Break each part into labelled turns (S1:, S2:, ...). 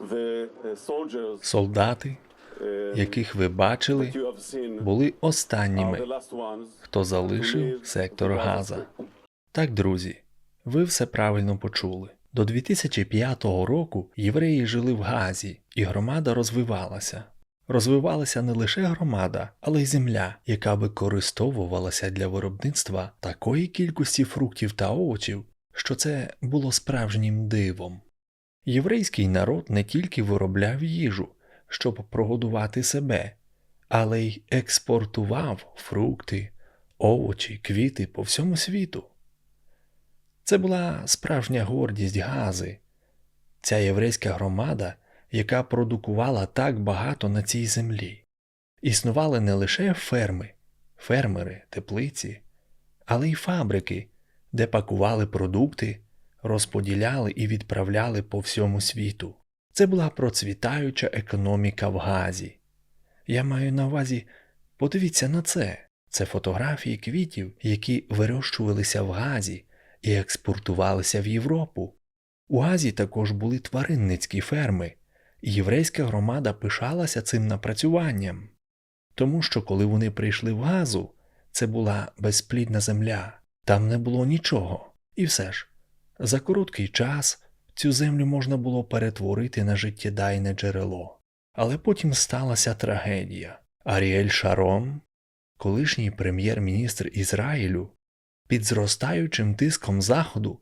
S1: Uh,
S2: Солдати,
S1: uh,
S2: яких ви бачили, були останніми, хто залишив сектор Газа. Так, друзі, ви все правильно почули. До 2005 року євреї жили в Газі, і громада розвивалася. Розвивалася не лише громада, але й земля, яка використовувалася для виробництва такої кількості фруктів та овочів, що це було справжнім дивом. Єврейський народ не тільки виробляв їжу, щоб прогодувати себе, але й експортував фрукти, овочі, квіти по всьому світу. Це була справжня гордість Гази, ця єврейська громада, яка продукувала так багато на цій землі. Існували не лише ферми, фермери, теплиці, але й фабрики, де пакували продукти, розподіляли і відправляли по всьому світу. Це була процвітаюча економіка в Газі. Я маю на увазі, подивіться на це. Це фотографії квітів, які вирощувалися в Газі і експортувалися в Європу. У Газі також були тваринницькі ферми, і єврейська громада пишалася цим напрацюванням. Тому що коли вони прийшли в Газу, це була безплідна земля, там не було нічого. І все ж, за короткий час цю землю можна було перетворити на життєдайне джерело. Але потім сталася трагедія. Аріель Шарон, колишній прем'єр-міністр Ізраїлю, під зростаючим тиском Заходу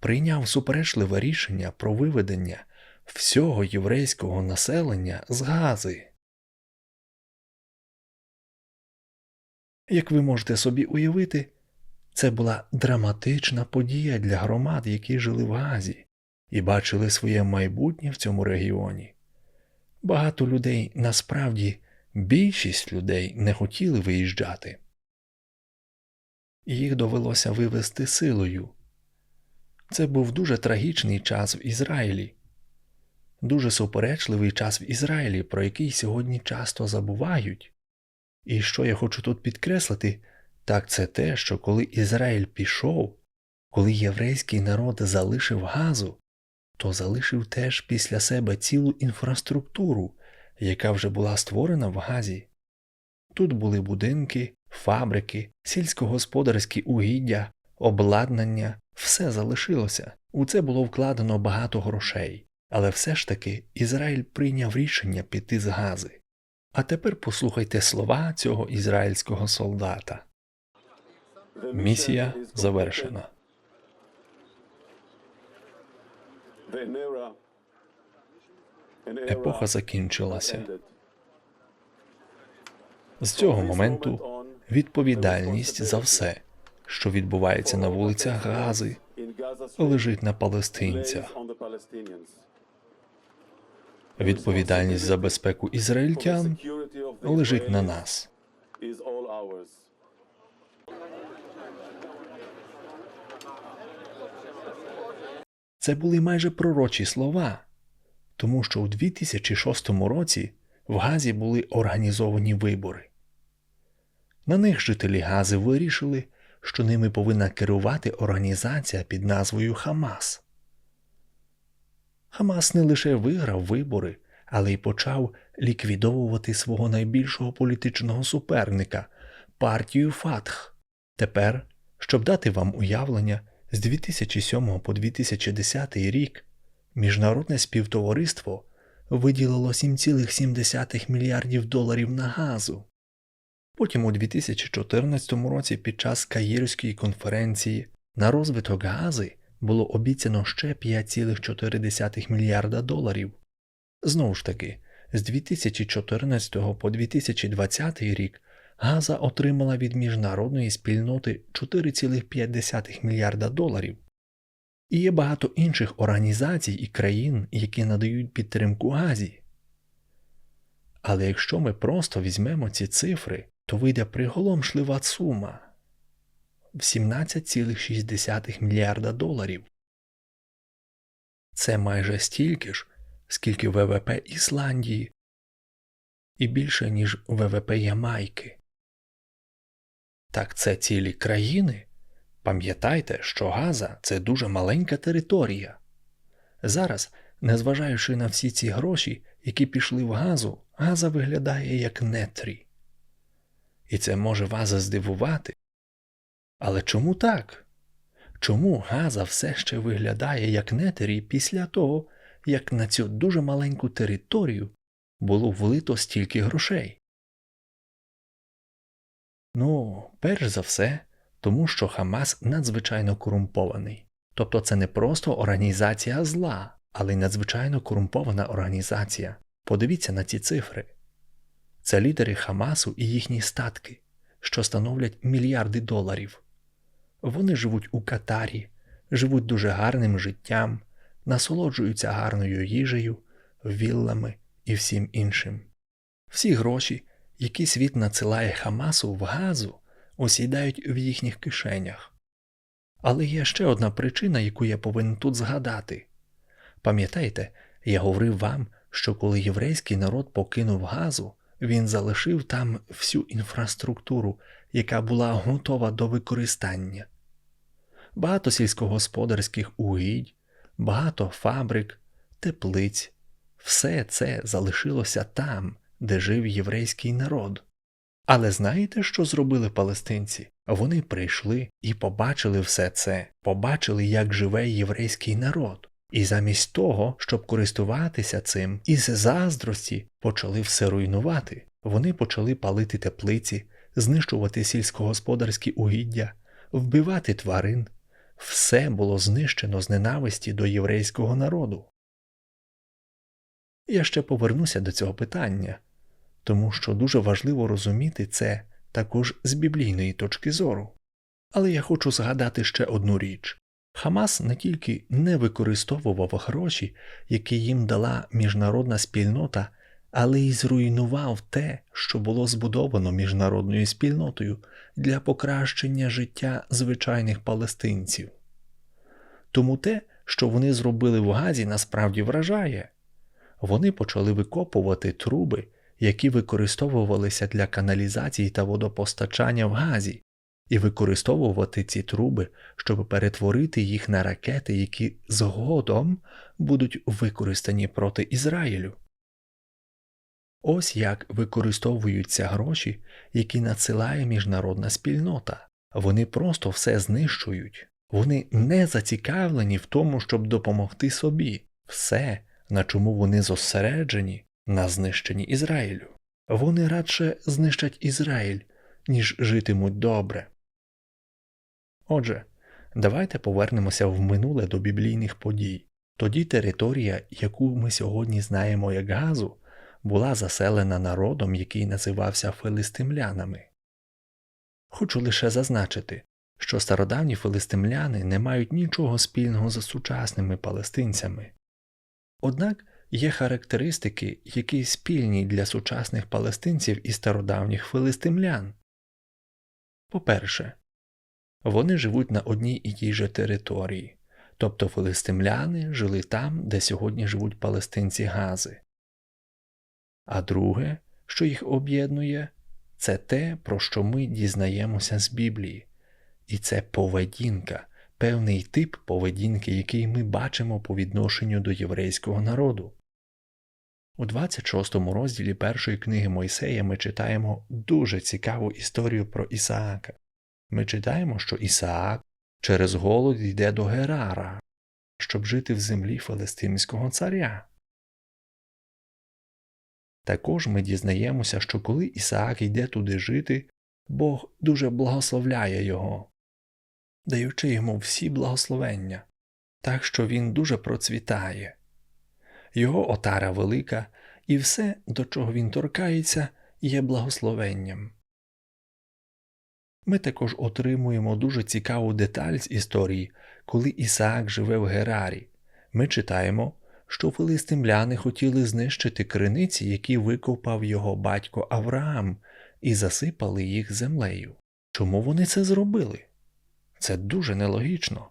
S2: прийняв суперечливе рішення про виведення всього єврейського населення з Гази. Як ви можете собі уявити, це була драматична подія для громад, які жили в Газі і бачили своє майбутнє в цьому регіоні. Багато людей, насправді, більшість людей не хотіли виїжджати. Їх довелося вивезти силою. Це був дуже трагічний час в Ізраїлі, дуже суперечливий час в Ізраїлі, про який сьогодні часто забувають. І що я хочу тут підкреслити, так це те, що коли Ізраїль пішов, коли єврейський народ залишив газу, то залишив теж після себе цілу інфраструктуру, яка вже була створена в Газі. Тут були будинки, фабрики, сільськогосподарські угіддя, обладнання, все залишилося. У це було вкладено багато грошей, але все ж таки Ізраїль прийняв рішення піти з Гази. А тепер послухайте слова цього ізраїльського солдата. Місія завершена. Епоха закінчилася. З цього моменту відповідальність за все, що відбувається на вулицях Гази, лежить на палестинцях. Відповідальність за безпеку ізраїльтян лежить на нас. Це були майже пророчі слова, тому що у 2006 році в Газі були організовані вибори. На них жителі Гази вирішили, що ними повинна керувати організація під назвою Хамас. Хамас не лише виграв вибори, але й почав ліквідовувати свого найбільшого політичного суперника партію Фатх. Тепер, щоб дати вам уявлення, з 2007 по 2010 рік міжнародне співтовариство виділило 7,7 мільярдів доларів на газу. Потім у 2014 році під час Каїрської конференції на розвиток гази було обіцяно ще 5,4 мільярда доларів. Знову ж таки, з 2014 по 2020 рік Газа отримала від міжнародної спільноти 4,5 мільярда доларів. І є багато інших організацій і країн, які надають підтримку Газі. Але якщо ми просто візьмемо ці цифри, то вийде приголомшлива сума в 17,6 мільярда доларів. Це майже стільки ж, скільки ВВП Ісландії, і більше, ніж ВВП Ямайки. Так це цілі країни. Пам'ятайте, що Газа це дуже маленька територія. Зараз Незважаючи на всі ці гроші, які пішли в газу, газа виглядає як нетрі. І це може вас здивувати. Але чому так? Чому газа все ще виглядає як нетері після того, як на цю дуже маленьку територію було влито стільки грошей? Ну, перш за все, тому що Хамас надзвичайно корумпований. Тобто це не просто організація зла, але й надзвичайно корумпована організація. Подивіться на ці цифри. Це лідери Хамасу і їхні статки, що становлять мільярди доларів. Вони живуть у Катарі, живуть дуже гарним життям, насолоджуються гарною їжею, віллами і всім іншим. Всі гроші, які світ надсилає Хамасу в газу, осідають в їхніх кишенях. Але є ще одна причина, яку я повинен тут згадати. Пам'ятаєте, я говорив вам, що коли єврейський народ покинув газу, він залишив там всю інфраструктуру, яка була готова до використання. Багато сільськогосподарських угідь, багато фабрик, теплиць, все це залишилося там, де жив єврейський народ. Але знаєте, що зробили палестинці? Вони прийшли і побачили все це, побачили, як живе єврейський народ. І замість того, щоб користуватися цим, із заздрості почали все руйнувати. Вони почали палити теплиці, знищувати сільськогосподарські угіддя, вбивати тварин. Все було знищено з ненависті до єврейського народу. Я ще повернуся до цього питання, тому що дуже важливо розуміти це також з біблійної точки зору. Але я хочу згадати ще одну річ. Хамас не тільки не використовував гроші, які їм дала міжнародна спільнота, але й зруйнував те, що було збудовано міжнародною спільнотою для покращення життя звичайних палестинців. Тому те, що вони зробили в Газі, насправді вражає. Вони почали викопувати труби, які використовувалися для каналізації та водопостачання в Газі, і використовувати ці труби, щоб перетворити їх на ракети, які згодом будуть використані проти Ізраїлю. Ось як використовуються гроші, які надсилає міжнародна спільнота. Вони просто все знищують. Вони не зацікавлені в тому, щоб допомогти собі. Все, на чому вони зосереджені, на знищенні Ізраїлю. Вони радше знищать Ізраїль, ніж житимуть добре. Отже, давайте повернемося в минуле до біблійних подій. Тоді територія, яку ми сьогодні знаємо як Газу, була заселена народом, який називався филистимлянами. Хочу лише зазначити, що стародавні филистимляни не мають нічого спільного з сучасними палестинцями. Однак є характеристики, які спільні для сучасних палестинців і стародавніх филистимлян. По-перше, вони живуть на одній і тій же території, тобто филистимляни жили там, де сьогодні живуть палестинці Гази. А друге, що їх об'єднує, це те, про що ми дізнаємося з Біблії, і це поведінка, певний тип поведінки, який ми бачимо по відношенню до єврейського народу. У 26 розділі першої книги Мойсея ми читаємо дуже цікаву історію про Ісаака. Ми читаємо, що Ісаак через голод йде до Герара, щоб жити в землі Филистимського царя. Також ми дізнаємося, що коли Ісаак йде туди жити, Бог дуже благословляє його, даючи йому всі благословення, так що він дуже процвітає. Його отара велика, і все, до чого він торкається, є благословенням. Ми також отримуємо дуже цікаву деталь з історії, коли Ісаак живе в Герарі. Ми читаємо, що филистимляни хотіли знищити криниці, які викопав його батько Авраам, і засипали їх землею. Чому вони це зробили? Це дуже нелогічно.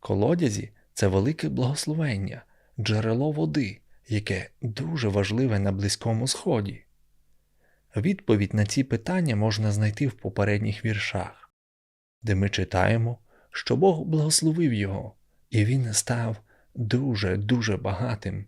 S2: Колодязі це велике благословення, джерело води, яке дуже важливе на Близькому Сході. Відповідь на ці питання можна знайти в попередніх віршах, де ми читаємо, що Бог благословив його, і він став дуже дуже багатим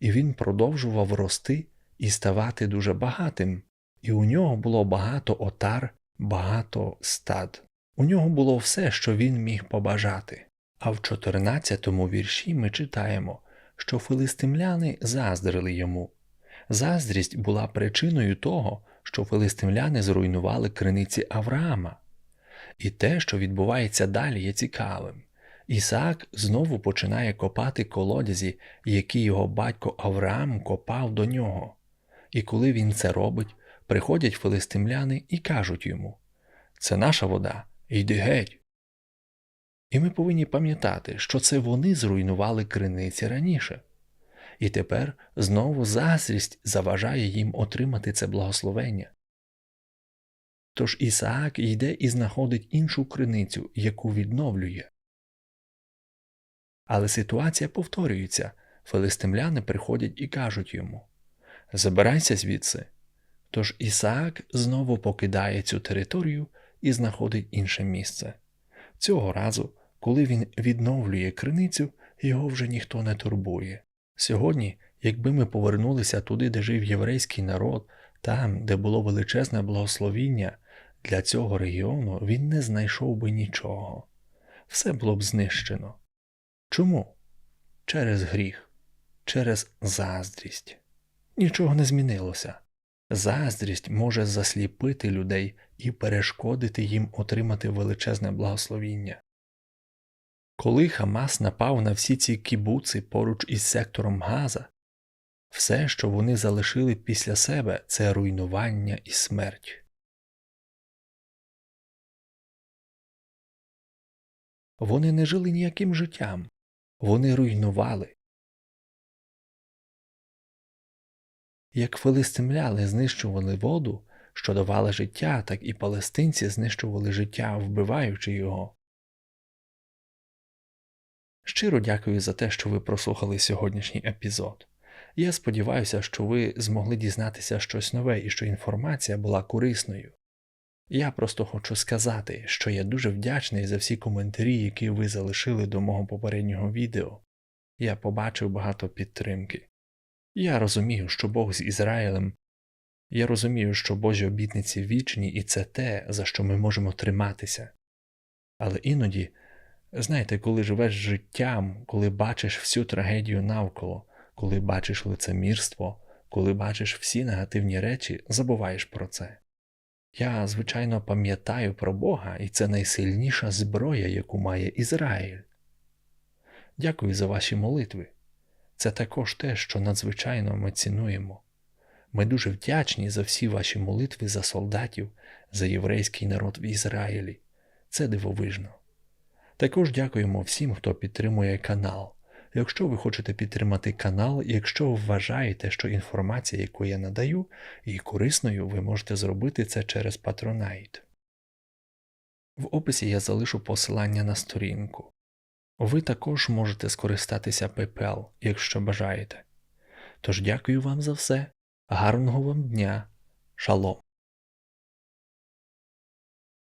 S2: і він продовжував рости і ставати дуже багатим, і у нього було багато отар, багато стад. У нього було все, що він міг побажати. А в 14-му вірші ми читаємо, що филистимляни заздрили йому. Заздрість була причиною того, що филистимляни зруйнували криниці Авраама. І те, що відбувається далі, є цікавим. Ісаак знову починає копати колодязі, які його батько Авраам копав до нього. І коли він це робить, приходять филистимляни і кажуть йому: Це наша вода, йди геть. І ми повинні пам'ятати, що це вони зруйнували криниці раніше. І тепер знову заздрість заважає їм отримати це благословення. Тож Ісаак йде і знаходить іншу криницю, яку відновлює. Але ситуація повторюється филистимляни приходять і кажуть йому Забирайся звідси. Тож Ісаак знову покидає цю територію і знаходить інше місце. Цього разу, коли він відновлює криницю, його вже ніхто не турбує. Сьогодні, якби ми повернулися туди, де жив єврейський народ, там, де було величезне благословіння, для цього регіону він не знайшов би нічого. Все було б знищено. Чому? Через гріх, через заздрість. Нічого не змінилося. Заздрість може засліпити людей і перешкодити їм отримати величезне благословіння. Коли Хамас напав на всі ці кібуци поруч із сектором Газа, все, що вони залишили після себе, це руйнування і смерть. Вони не жили ніяким життям, вони руйнували. Як филистимляни знищували воду, що давала життя, так і палестинці знищували життя, вбиваючи його. Щиро дякую за те, що ви прослухали сьогоднішній епізод. Я сподіваюся, що ви змогли дізнатися щось нове і що інформація була корисною. Я просто хочу сказати, що я дуже вдячний за всі коментарі, які ви залишили до мого попереднього відео. Я побачив багато підтримки. Я розумію, що Бог з Ізраїлем. Я розумію, що Божі обітниці вічні, і це те, за що ми можемо триматися. Але іноді, знаєте, коли живеш життям, коли бачиш всю трагедію навколо, коли бачиш лицемірство, коли бачиш всі негативні речі, забуваєш про це. Я, звичайно, пам'ятаю про Бога, і це найсильніша зброя, яку має Ізраїль. Дякую за ваші молитви. Це також те, що надзвичайно ми цінуємо. Ми дуже вдячні за всі ваші молитви за солдатів, за єврейський народ в Ізраїлі. Це дивовижно. Також дякуємо всім, хто підтримує канал. Якщо ви хочете підтримати канал, якщо вважаєте, що інформація, яку я надаю, є корисною, ви можете зробити це через Patronite. В описі я залишу посилання на сторінку. Ви також можете скористатися PayPal, якщо бажаєте. Тож дякую вам за все, гарного вам дня, шалом!